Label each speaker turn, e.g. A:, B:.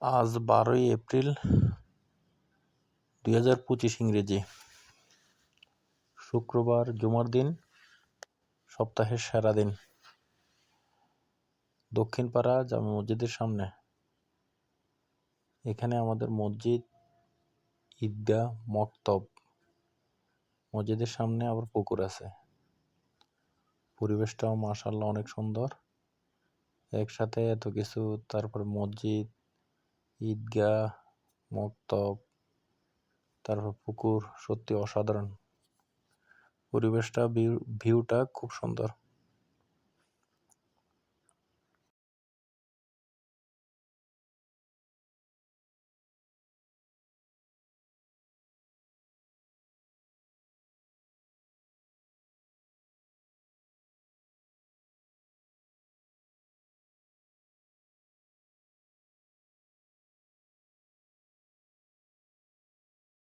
A: আজ বারোই এপ্রিল দুই হাজার পঁচিশ ইংরেজি। শুক্রবার জুমার দিন, সপ্তাহের সেরা দিন। দক্ষিণ পাড়া জামে মসজিদের সামনে। এখানে আমাদের মসজিদ, ঈদগাহ, মক্তব। মসজিদের সামনে আবার পুকুর আছে। পরিবেশটাও মাশাল্লাহ অনেক সুন্দর। একসাথে এত কিছু, তারপর মসজিদ ঈদগাহ মক্তব তারপর পুকুর সত্যি অসাধারণ। পরিবেশটা ভিউটা খুব সুন্দর।